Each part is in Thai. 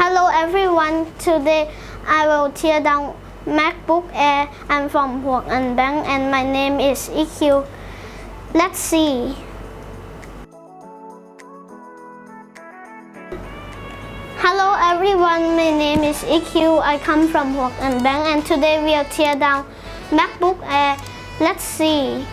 Hello everyone. Today I will tear down MacBook Air. I'm from Huoc and Bang and my name is EQ. Let's see. Hello everyone. My name is EQ. I come from Huoc and Bang and today we'll tear down MacBook Air. Let's see.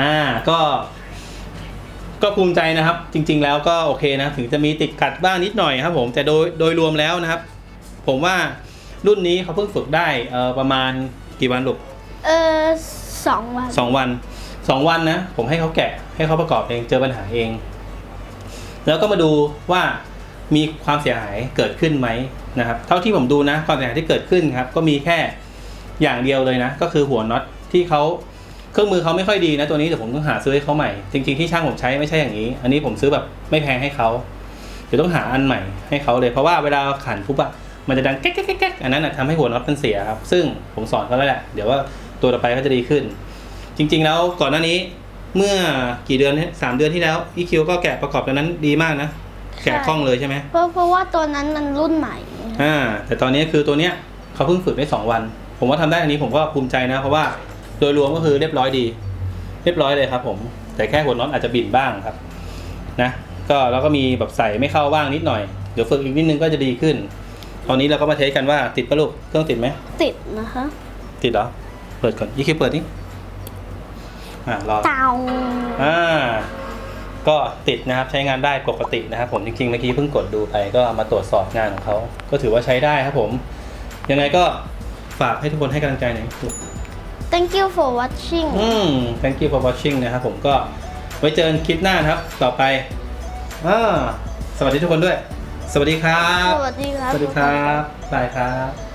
อ่าก็ ก็ภูมิใจนะครับ จริง ๆ แล้วก็โอเคนะ ถึงจะมีติดขัดบ้างนิดหน่อยครับ ผมแต่โดยโดยรวมแล้วนะครับ ผมว่ารุ่นนี้เขาเพิ่งฝึกได้เอ่อประมาณกี่วันลูกเออสองวันสองวันสองวันนะ ผมให้เขาแกะ ให้เขาประกอบเองเจอปัญหาเอง แล้วก็มาดูว่ามีความเสียหายเกิดขึ้นไหมนะครับ เท่าที่ผมดูนะความเสียหายที่เกิดขึ้นครับ ก็มีแค่อย่างเดียวเลยนะ ก็คือหัวน็อตที่เขา เครื่องมือเขาไม่ค่อยดีนะตัวนี้เดี๋ยวผมต้องหาซื้อให้เขาใหม่ จริง ๆที่ช่างผมใช้ไม่ใช่อย่างนี้ อันนี้ผมซื้อแบบไม่แพงให้เขาเดี๋ยวต้องหาอันใหม่ให้เขาเลยเพราะว่าเวลาขันปุ๊บอะมันจะดังแก๊กแก๊กแก๊กแก๊กอันนั้นนะทำให้หัวน็อตมันเสียครับซึ่งผมสอนเขาแล้วแหละเดี๋ยวว่าตัวต่อไปก็จะดีขึ้น จริง ๆ แล้วก่อนหน้านี้เมื่อกี่เดือนเนี่ยสามเดือนที่แล้ว EQ ก็แกะประกอบตัวนั้นดีมากนะ แกะคล่องเลยใช่ไหมเพราะเพราะว่าตัวนั้นมันรุ่นใหม่อ่าแต่ตอนนี้คือตัวเนี้ยเขาเพิ่งฝึกได้สองวัน ผมว่าทำได้อันนี้ผมก็ภูมิใจนะ เพราะว่า โดยรวมก็คือเรียบร้อยดี เรียบร้อยเลยครับ ผม แต่แค่หัวน็อตอาจจะบิ่นบ้างครับ นะก็แล้วก็มีแบบใส่ไม่เข้าบ้างนิดหน่อยเดี๋ยวฝึกอีกนิดนึงก็จะดีขึ้น ตอนนี้เราก็มาเทสกันว่าติดปะลูกเครื่องติดไหมติดนะคะ ติดเหรอเปิดก่อน EQ เปิดนี่อ่ารอเตาอ่าก็ติดนะครับใช้งานได้ปกตินะครับ ผมจริงๆเมื่อกี้เพิ่งกดดูไปก็เอามาตรวจสอบงานของเขาก็ถือว่าใช้ได้ครับผม ยังไงก็ฝากให้ทุกคนให้กำลังใจหน่อย thank you for watching อืม thank you for watching นะครับผมก็ไว้เจอกันคลิปหน้านะครับ ต่อไปอ่าสวัสดีทุกคนด้วย สวัสดีครับ สวัสดีครับ สวัสดีครับบายครับ